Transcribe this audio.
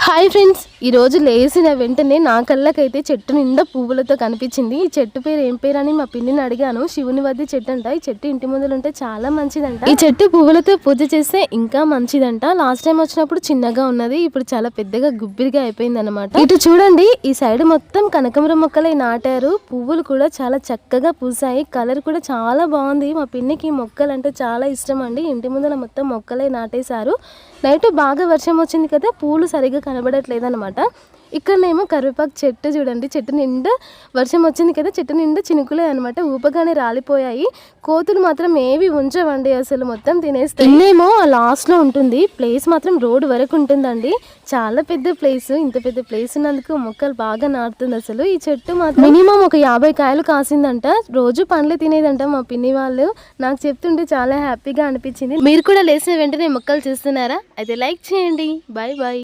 Hi friends ఈరోజు లేచిన వెంటనే నా కళ్ళకైతే చెట్టు నిండా పువ్వులతో కనిపించింది. ఈ చెట్టు పేరు ఏం పేరు అని మా పిన్నిని అడిగాను. శివుని వద్ద చెట్టు అంట ఈ చెట్టు ఇంటి ముందర ఉంటే చాలా మంచిదంట. ఈ చెట్టు పువ్వులతో పూజ చేస్తే ఇంకా మంచిదంట. లాస్ట్ టైం వచ్చినప్పుడు చిన్నగా ఉన్నది. ఇప్పుడు చాలా పెద్దగా గుబ్బిరిగా అయిపోయింది అనమాట ఇటు చూడండి ఈ సైడ్ మొత్తం కనకమరం మొక్కలై నాటారు. పువ్వులు కూడా చాలా చక్కగా పూసాయి కలర్ కూడా చాలా బాగుంది. మా పిన్నికి మొక్కలు అంటే చాలా ఇష్టం అండి. ఇంటి ముందర మొత్తం మొక్కలే నాటేశారు. నైట్ బాగా వర్షం వచ్చింది కదా పూలు సరిగ్గా కనబడట్లేదు అనమాట ఇక్కడనేమో కరివేపాకు చెట్టు చూడండి. చెట్టు నిండా వర్షం వచ్చింది కదా చెట్టు నిండా చినుకులే అనమాట ఊపగానే రాలిపోయాయి. కోతులు మాత్రం ఏవి ఉంచవండి అసలు మొత్తం తినేస్తాయి ఇన్నేమో లాస్ట్లో ఉంటుంది. ప్లేస్ మాత్రం రోడ్ వరకు ఉంటుందండి. చాలా పెద్ద ప్లేస్. ఇంత పెద్ద ప్లేస్ ఉన్నందుకు మొక్కలు బాగా నాటుతుంది అసలు. ఈ చెట్టు మాత్రం మినిమం ఒక యాభై కాయలు కాసిందంట. రోజు పండ్లు తినేదంట మా పిన్ని వాళ్ళు. నాకు చెప్తుంటే చాలా హ్యాపీగా అనిపించింది. మీరు కూడా లేచిన వెంటనే మొక్కలు చూస్తున్నారా? అయితే లైక్ చేయండి. Bye bye